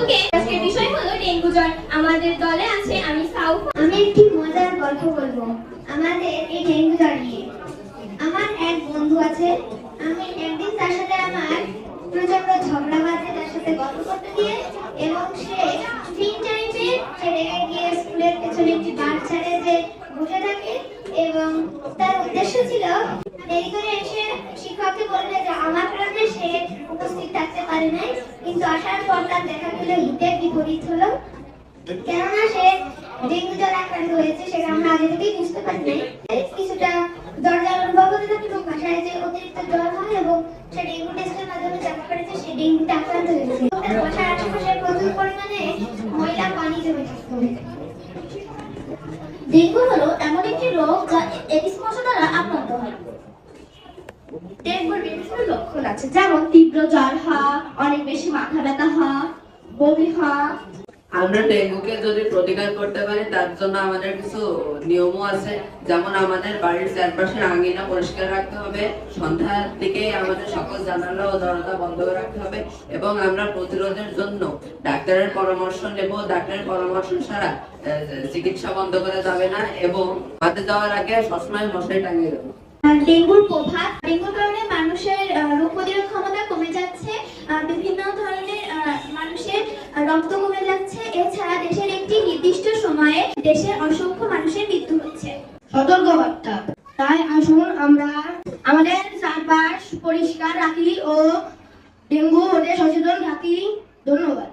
সকলকে আজকের বিষয় হলো ডেঙ্গু জ্বর। আমাদের দলে আছে আমি সাউফ। আমি একটি মজার গল্প বলব আমাদের এই ডেঙ্গু জ্বর নিয়ে। আমার এক বন্ধু আছে, আমি একদিন তার সাথে আমার প্রচণ্ড ঝগড়া বাজে তার সাথে গল্প করতে গিয়ে, এবং সে তিন টাইমে সে রেগে গিয়ে স্কুলের পেছনে একটি বার ছাড়ে যে বসে থাকে, এবং তার উদ্দেশ্য ছিল দেরি করে এসে শিক্ষককে বলবে যে আমার কারণে সে উপস্থিত থাকতে পারে নাই। কিন্তু আসার পর তার দেখা গেল হিতের বিপরীত হলো কেননা সে ডেঙ্গু জ্বর আক্রান্ত হয়েছে, সেটা আমরা আগে থেকেই বুঝতে পারি নাই। কিছুটা জ্বর জ্বালা অনুভব হতে থাকে এবং ভাষায় যে অতিরিক্ত জ্বর হয় এবং সে ডেঙ্গু টেস্টের মাধ্যমে জানতে পারে যে সে ডেঙ্গুতে আক্রান্ত হয়েছে। বাসার আশেপাশে প্রচুর পরিমাণে ময়লা পানি জমে থাকতো ডেঙ্গু হলো এমন একটি রোগ যা এডিস মশা দ্বারা আক্রান্ত হয় বিভিন্ন লক্ষণ আছে। যেমন তীব্র জ্বর হওয়া অনেক বেশি মাথা ব্যথা হওয়া বমি হওয়া। আমরা ডেঙ্গুকে যদি প্রতিকার করতে পারি তার জন্য আমাদের কিছু নিয়মও আছে। যেমন আমাদের বাড়ির চারপাশের আঙিনা পরিষ্কার রাখতে হবে সন্ধ্যার দিকে আমাদের সকল জানালা ও দরজা বন্ধ করে রাখতে হবে এবং আমরা প্রতিরোধের জন্য ডাক্তারের পরামর্শ নেব। ডাক্তারের পরামর্শ ছাড়া চিকিৎসা বন্ধ করা যাবে না এবং হাতে যাওয়ার আগে সবসময় মশারি টাঙিয়ে দেবো ডেঙ্গুর প্রভাব ডেঙ্গুর কারণে মানুষের মানুষের রক্ত কমে যাচ্ছে। এছাড়া দেশের একটি নির্দিষ্ট সময়ে দেশের অসংখ্য মানুষের মৃত্যু হচ্ছে। সতর্কবার্তা। তাই আসুন আমরা আমাদের চারপাশ পরিষ্কার রাখি ও ডেঙ্গু হতে সচেতন থাকি। ধন্যবাদ।